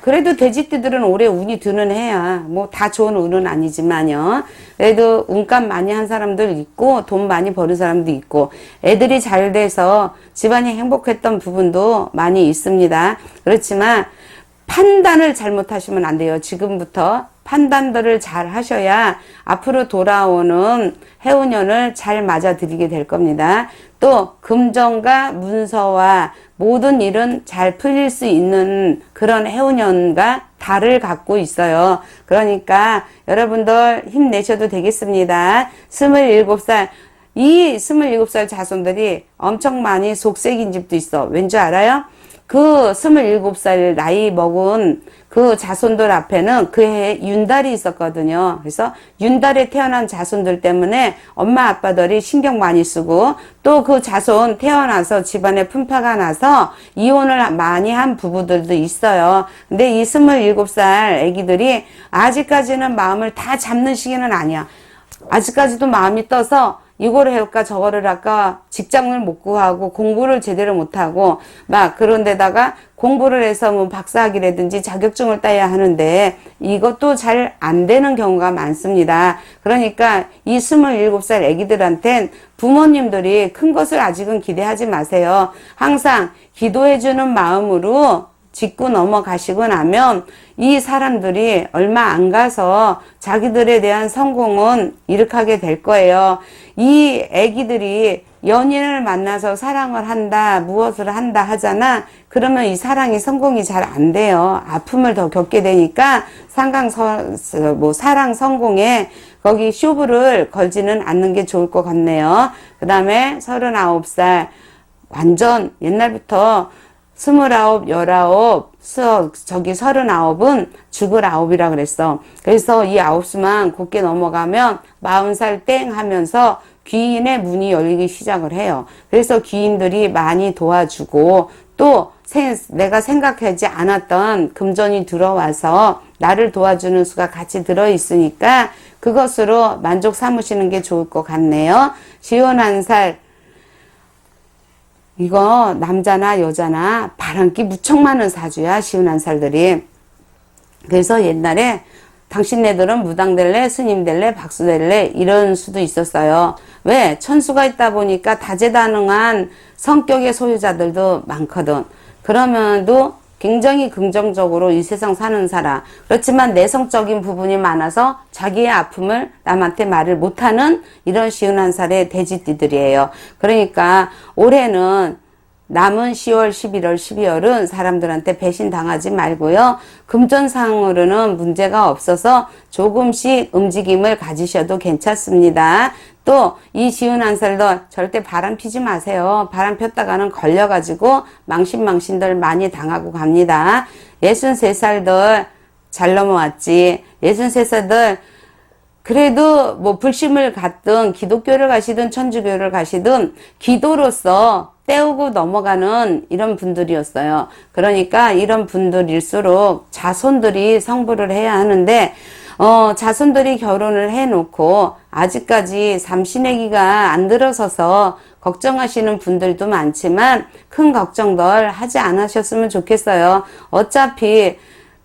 그래도 돼지띠들은 올해 운이 드는 해야 뭐 다 좋은 운은 아니지만요. 그래도 운값 많이 한 사람들 있고 돈 많이 버는 사람도 있고 애들이 잘 돼서 집안이 행복했던 부분도 많이 있습니다. 그렇지만 판단을 잘못하시면 안 돼요. 지금부터 판단들을 잘 하셔야 앞으로 돌아오는 해운년을 잘 맞아들이게 될 겁니다. 또 금전과 문서와 모든 일은 잘 풀릴 수 있는 그런 해운년과 달을 갖고 있어요. 그러니까 여러분들 힘내셔도 되겠습니다. 27살 이 27살 자손들이 엄청 많이 속색인 집도 있어. 왠지 알아요? 그 27살 나이 먹은 그 자손들 앞에는 그 해에 윤달이 있었거든요. 그래서 윤달에 태어난 자손들 때문에 엄마 아빠들이 신경 많이 쓰고 또 그 자손 태어나서 집안에 풍파가 나서 이혼을 많이 한 부부들도 있어요. 근데 이 27살 애기들이 아직까지는 마음을 다 잡는 시기는 아니야. 아직까지도 마음이 떠서 이거를 해올까 저거를 할까 직장을 못 구하고 공부를 제대로 못하고 막 그런 데다가 공부를 해서 뭐 박사학위라든지 자격증을 따야 하는데 이것도 잘 안 되는 경우가 많습니다. 그러니까 이 27살 애기들한텐 부모님들이 큰 것을 아직은 기대하지 마세요. 항상 기도해주는 마음으로 짚고 넘어가시고 나면 이 사람들이 얼마 안 가서 자기들에 대한 성공은 이룩하게 될 거예요. 이 애기들이 연인을 만나서 사랑을 한다, 무엇을 한다 하잖아. 그러면 이 사랑이 성공이 잘 안 돼요. 아픔을 더 겪게 되니까 상강 뭐 사랑 성공에 거기 쇼부를 걸지는 않는 게 좋을 것 같네요. 그 다음에 39살 완전 옛날부터 스물아홉, 열아홉, 서, 저기 서른아홉은 죽을 아홉이라 그랬어. 그래서 이 아홉 수만 곱게 넘어가면 마흔 살 땡 하면서 귀인의 문이 열리기 시작을 해요. 그래서 귀인들이 많이 도와주고 또 생, 내가 생각하지 않았던 금전이 들어와서 나를 도와주는 수가 같이 들어있으니까 그것으로 만족 삼으시는 게 좋을 것 같네요. 시원한 살, 이거 남자나 여자나 바람기 무척 많은 사주야 시운한 살들이. 그래서 옛날에 당신네들은 무당 될래 스님 될래 박수 될래 이런 수도 있었어요. 왜? 천수가 있다 보니까 다재다능한 성격의 소유자들도 많거든. 그러면도 굉장히 긍정적으로 이 세상 사는 사람. 그렇지만 내성적인 부분이 많아서 자기의 아픔을 남한테 말을 못하는 이런 쉬운 한 살의 돼지띠들이에요. 그러니까 올해는 남은 10월, 11월, 12월은 사람들한테 배신 당하지 말고요. 금전상으로는 문제가 없어서 조금씩 움직임을 가지셔도 괜찮습니다. 또 이 지은 한 살도 절대 바람 피지 마세요. 바람 폈다가는 걸려가지고 망신망신들 많이 당하고 갑니다. 63살들 잘 넘어왔지. 63살들 그래도 뭐 불심을 갖든 기독교를 가시든 천주교를 가시든 기도로서 때우고 넘어가는 이런 분들이었어요. 그러니까 이런 분들일수록 자손들이 성불을 해야 하는데 어, 자손들이 결혼을 해놓고 아직까지 삼신애기가 안 들어서서 걱정하시는 분들도 많지만 큰 걱정들 하지 않으셨으면 좋겠어요. 어차피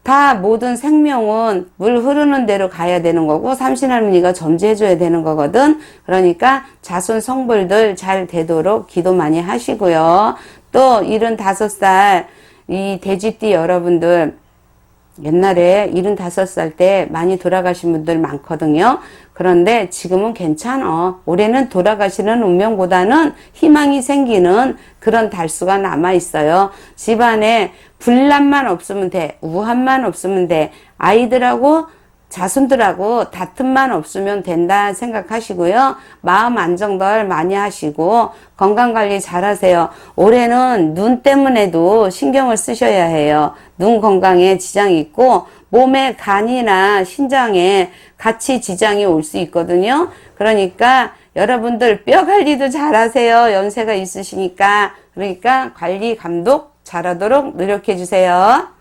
다 모든 생명은 물 흐르는 대로 가야 되는 거고 삼신할머니가 점지해줘야 되는 거거든. 그러니까 자손 성불들 잘 되도록 기도 많이 하시고요. 또 75살 이 돼지띠 여러분들 옛날에 75살 때 많이 돌아가신 분들 많거든요. 그런데 지금은 괜찮아. 올해는 돌아가시는 운명보다는 희망이 생기는 그런 달수가 남아 있어요. 집안에 불난만 없으면 돼. 우한만 없으면 돼. 아이들하고 자손들하고 다툼만 없으면 된다 생각하시고요. 마음 안정들 많이 하시고 건강관리 잘 하세요. 올해는 눈 때문에도 신경을 쓰셔야 해요. 눈 건강에 지장이 있고 몸에 간이나 신장에 같이 지장이 올 수 있거든요. 그러니까 여러분들 뼈 관리도 잘 하세요. 연세가 있으시니까. 그러니까 관리 감독 잘하도록 노력해 주세요.